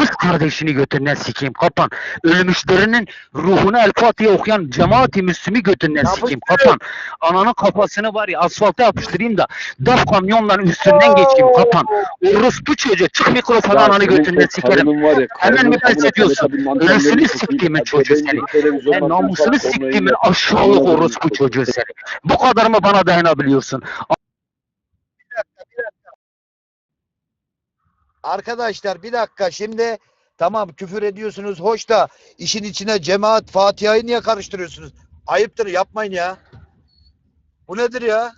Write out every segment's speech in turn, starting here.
Kız kardeşini götünden sikeyim kapan. Ölmüşlerinin ruhunu El Fatiha okuyan cemaati Müslüm'i götünden sikeyim kapan. Ananın kafasını var ya asfalta yapıştırayım da daf kamyonların üstünden geçeyim kapan. Orospu çocuğu çık mikrofona ananı götünden sikerim. Hemen müpes ediyorsun. Ölüsünü siktiğimin çocuğu seni. E, namusunu siktiğimin aşağılık orospu çocuğu seni. Bu kadar mı bana dayanabiliyorsun? Arkadaşlar bir dakika şimdi tamam küfür ediyorsunuz hoş da işin içine cemaat Fatiha'yı niye karıştırıyorsunuz? Ayıptır yapmayın ya. Bu nedir ya?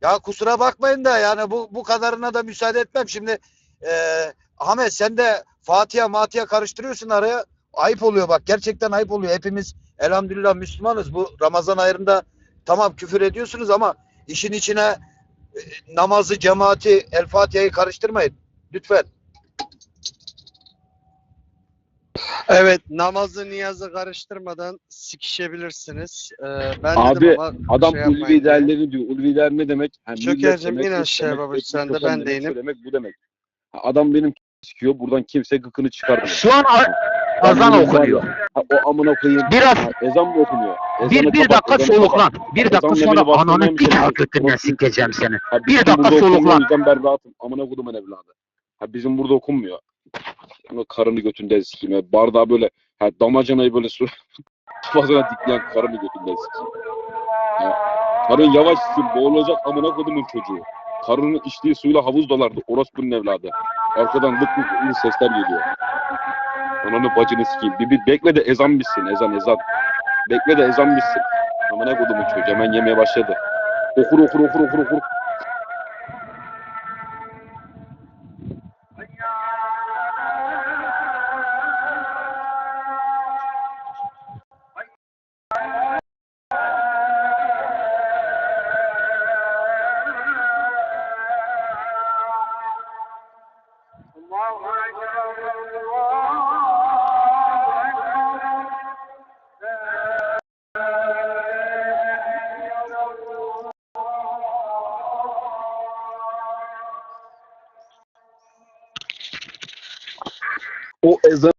Ya kusura bakmayın da yani bu bu kadarına da müsaade etmem. Şimdi eee Ahmet sen de Fatiha Matiha karıştırıyorsun araya. Ayıp oluyor bak gerçekten ayıp oluyor. Hepimiz elhamdülillah Müslümanız. Bu Ramazan ayında tamam küfür ediyorsunuz ama işin içine e, namazı, cemaati, El Fatiha'yı karıştırmayın. Lütfen. Evet namazı niyazı karıştırmadan sikişebilirsiniz. Ee, ben Abi, dedim ama Adam şey ulvi diye. değerleri diyor. Ulvi değer ne demek? Yani Çökercim, in aşağıya babacığım, sen de ben şu demek bu demek. Adam benim sikiyor. Buradan kimse gıkını çıkarmıyor. Şu an var okunuyor. ya, o amına koyayım. Biraz ezan mı okunuyor? Ezanı bir, bir kapat, dakika soluklan. Bir dakika sonra ananı bir daha götünden sikeceğim seni. Ha, Bir dakika soluklan. Ben rahatım. Amına kodumun evladı. Ha, bizim burada okunmuyor. Ama karını götünden sikeyim. ya. Bardağı böyle ha, damacanayı böyle su kafasına dikleyen karını götünden sikeyim. Ha, karın yavaş sikeyim. Boğulacak amına kodumun çocuğu. Karının içtiği suyla havuz dolardı. Orospunun evladı. Arkadan lık lık sesler geliyor. Ananı bacını sikeyim. Bir, bir bekle de ezan bitsin. Ezan ezan. Bekle de ezan bitsin. Amına kodumun çocuğu. Hemen yemeye başladı. Okur okur okur okur okur. O ezan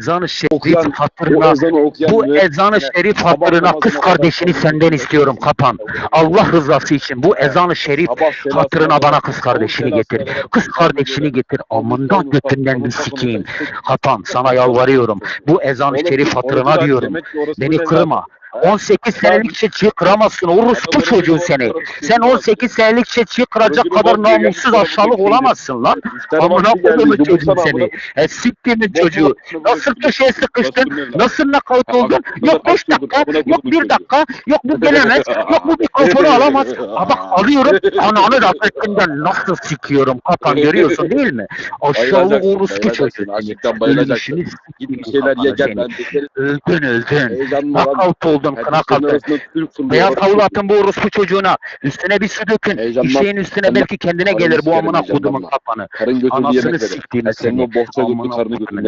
Ezanı şerif Okuyan- hatırına ezanı okuyan bu ezanı şerif hatırına kız kardeşini senden istiyorum kapan. Allah rızası için bu ezanı şerif hatırına bana kız kardeşini getir. Kız kardeşini getir. Amından götünden bir sikeyim. Kapan sana yalvarıyorum. Bu ezanı şerif hatırına diyorum. Beni kırma. Zaten. 18 senelik çeçiyi kıramazsın. Orospu çocuğun seni. Sen 18 senelik çeçiyi kıracak kadar namussuz aşağılık olamazsın lan. Amına kodumun çocuğu seni. E siktimin çocuğu. Nasıl köşeye sıkıştın? Nasıl nakavt oldun? Yok 5 dakika, yok 1 dakika, yok bu gelemez, yok bu mikrofonu alamaz. Ha bak alıyorum, ananı rahmetinden nasıl sikiyorum kapan görüyorsun değil mi? Aşağılık orospu çocuğu seni. Açlıktan bayılacaksın. Git bir şeyler ye gel. Öldün öldün. Heyecanlı olan. Arasında Türk fındığı Beyaz havlu atın bu orospu çocuğuna. Üstüne bir su dökün. Heyecanlan- İşeğin üstüne belki kendine gelir bu amına kodumun kapanı. Karın götürdü Anasını siktiğimi Ha, senin seni. o bohça Amına karını sikeyim.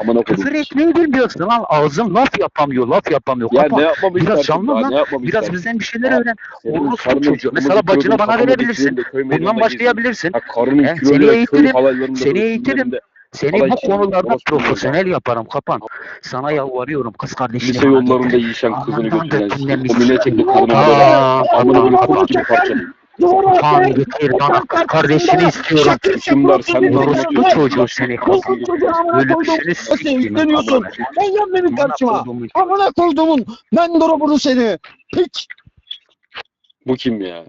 Amına. Küfür etmeyi bilmiyorsun lan. Ağzın laf yapamıyor, laf yapamıyor. Ya ne yapmamı Biraz canlı lan. Biraz bizden bir şeyler öğren. Orospu çocuğu. Mesela bacını bana verebilirsin. Bundan başlayabilirsin. Seni eğitirim, seni eğitirim. Seni bu konularda profesyonel yaparım kapan. Sana yalvarıyorum kız kardeşini Lise yollarında yiyişen kızını bir O böyle Aa, Amına böyle koç gibi parçalayayım. Kan getir bana kardeşini istiyorum. Şunlar sen Orospu çocuğu seni sikeyim. yükleniyorsun? Sen gel benim karşıma. Amına koyduğumun mendoro bunu seni. Piç. Bu kim ya?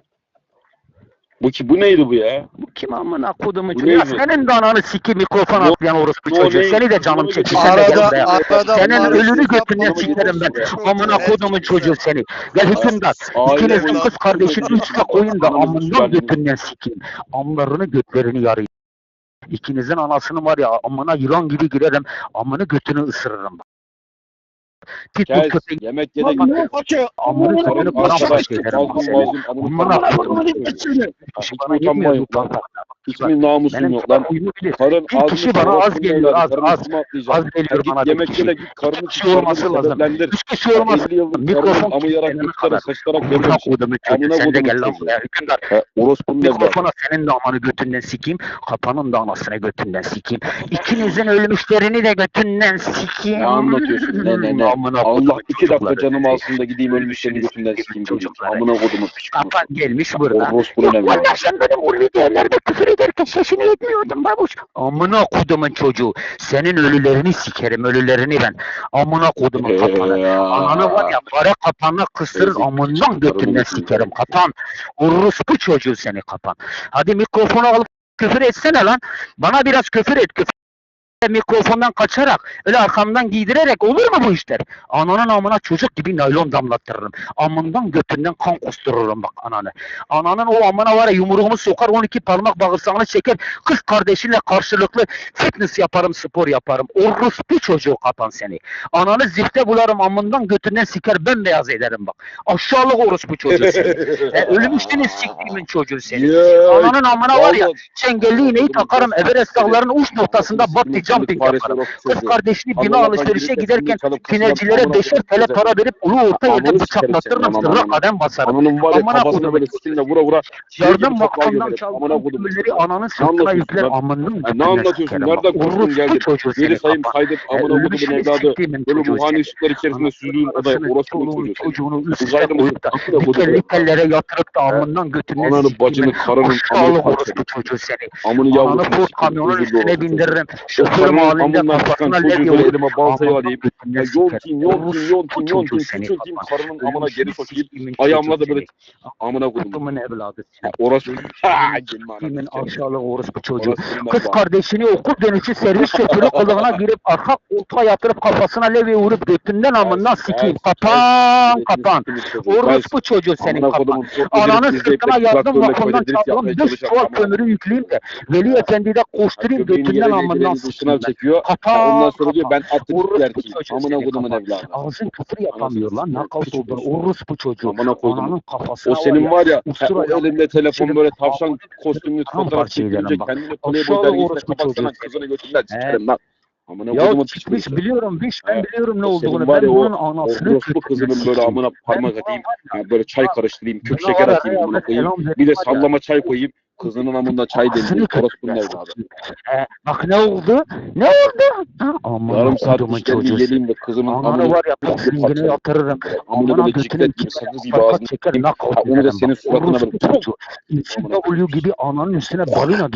Bu ki bu neydi bu ya? Bu kim amına kodumu çocuğu? Ya neydi? senin de ananı siki mikrofon Bu- atlayan orospu bu çocuğu. neydi? Seni de canım Bu çekti. neydi? Sen de Arada, gel arada Senin maalesef ölünü götünden yaptığımız sikerim ben. bu- Amına Evet, kodumun evet. çocuğu seni. Gel hükümdar. Aile İkinizin ulan- kız kardeşini üstte koyun da amından sikeyim. götünden sikeyim. Amlarını götlerini yarayım. İkinizin anasını var ya amına yılan gibi girerim. Amını götünü ısırırım. Pitbull köpeği. Yemek yede Lan git. ne kaçı? Amına koydum bana koyayım. koydum. Koydum seni. Kişi Hiç bana yok bu kanka. Mi namusun yok lan? Karın Bir kişi bana az geliyor, az, az. Az geliyor bana bir yemek kişi. karını olması lazım. Üç kişi olmaz. 50 yıllık Mikrofon karının amı yarak kilitlenene götüre kadar. saçlarak çocuğu Amına kodumu gel lan buraya. Hükümdar. Orospunun. Mikrofona senin de amanı götünden sikeyim. Kapanın da anasını götünden sikeyim. İkinizin ölmüşlerini de götünden sikeyim. Ne anlatıyorsun? Ne ne ne? Amına Allah iki dakika canımı alsın da gideyim ölmüşlerini götünden sikeyim çocuğum. Amına kodumu piç. Kapan gelmiş burada. Orospunun evladı. Valla sen benim ulvi değerlerde küfür ederken sesini etmiyordun babuş. Amına kodumun çocuğu. Senin ölülerini sikerim ölülerini ben. Amına kodumun kapanı. Ananı var ya kare kapana kısırır Ezik amından götünden sikerim kapan. Orospu çocuğu seni kapan. Hadi mikrofonu alıp küfür etsene lan. Bana biraz küfür et küfür. Mikrofondan kaçarak öyle arkamdan giydirerek olur mu bu işler? Ananın amına çocuk gibi naylon damlattırırım. Amından götünden kan kustururum bak ananı. Ananın o amına var ya yumruğumu sokar 12 parmak bağırsağını çeker. Kız kardeşinle karşılıklı fitness yaparım spor yaparım. Orospu çocuğu kapan seni. Ananı zifte bularım amından götünden siker bembeyaz ederim bak. Aşağılık orospu çocuğu seni. e, ölmüşsünüz siktiğimin çocuğu seni. Ananın amına var ya çengelli iğneyi takarım Everest dağlarının uç noktasında bungee jumping yaparım. Kız kardeşini bina alışverişe giderken tinercilere beşer TL para verip ulu orta yerde seni, sırra kadem basarım. Ananın var ya kafasına böyle sikinle vura vura. Yardım. Amına çaldığım kodum. kömürleri ananın sırtına yükler lan? amının ne götüne anlatıyorsun? Nereden geldin? çocuğu Geri sayım kaydet E, amına kodumun ölmüşsünü evladı. siktiğimin Böyle ruhani ışıklar içerisinde süzdüğün çoluğunu, çocuğu seni. çocuğunu üst üste Uzaylı mı? koyup da dikenli tellere yatırıp da amından götünden Ananı bacını karının amını seni. Amını Ananı yavrusunu Ford sikeyim, kamyonun üstüne bindiririm. O Amından çıkan kafasına böyle vurup elime baltayı alayım. Ya yontayım, yontayım, yontayım, yontayım, küçülteyim, karının amına geri sokayım. Ayağımla da böyle amına kodum. Kutumun evladı. Ha, gelme Kimin aşağılık orospu çocuğu. Kız kardeşini okul dönüşü servis şoförü kılığına girip arka koltuğa yatırıp kafasına levye vurup götünden amından sikeyim. Kapan kapan. Orospu çocuğu senin kapan. de sırtına yardım yapmaya bir çalışan çuval kömürü yükleyeyim de Veli Efendi'de koşturayım götünden amından sikeyim. Sınav çekiyor. Kapan Ondan sonra diyor ben Orospu erkeğim. Amına kodumun evladı. Ağzın küfür yapamıyor lan. Nakavt piç olsun. Orospu çocuğu. Amına koydum. Ananın kafasına O senin var ya, ustura o elinde telefon böyle tavşan kostümlü fotoğraf bak. kendini Playboy dergisine kapatsana kızını götünden sikerim lan. Amına Ya kodumun çıkmış piçi. biliyorum biş ben biliyorum ne O olduğunu. Ben bunun O anasını götünden kızının böyle amına parmak atayım. buna var ya, Ha, böyle çay karıştırayım, buna şeker atayım amına koyayım. Bir de sallama çay koyayım. Kızının amında çay demleyeyim. Orospunun evladı. He, bak ne oldu? Ne oldu? Ha, Aman Yarım saat kodumun çocuğu. yediğim ve kızımın Ananı amını var ya boksingini parçalayayım. yatırırım. Amına Amına böyle götünün ciklet gibi sakız gibi ağzını Ha, onu da senin bak. suratına böyle çocuğu. İçin Amına W gibi ananın üstüne balina gibi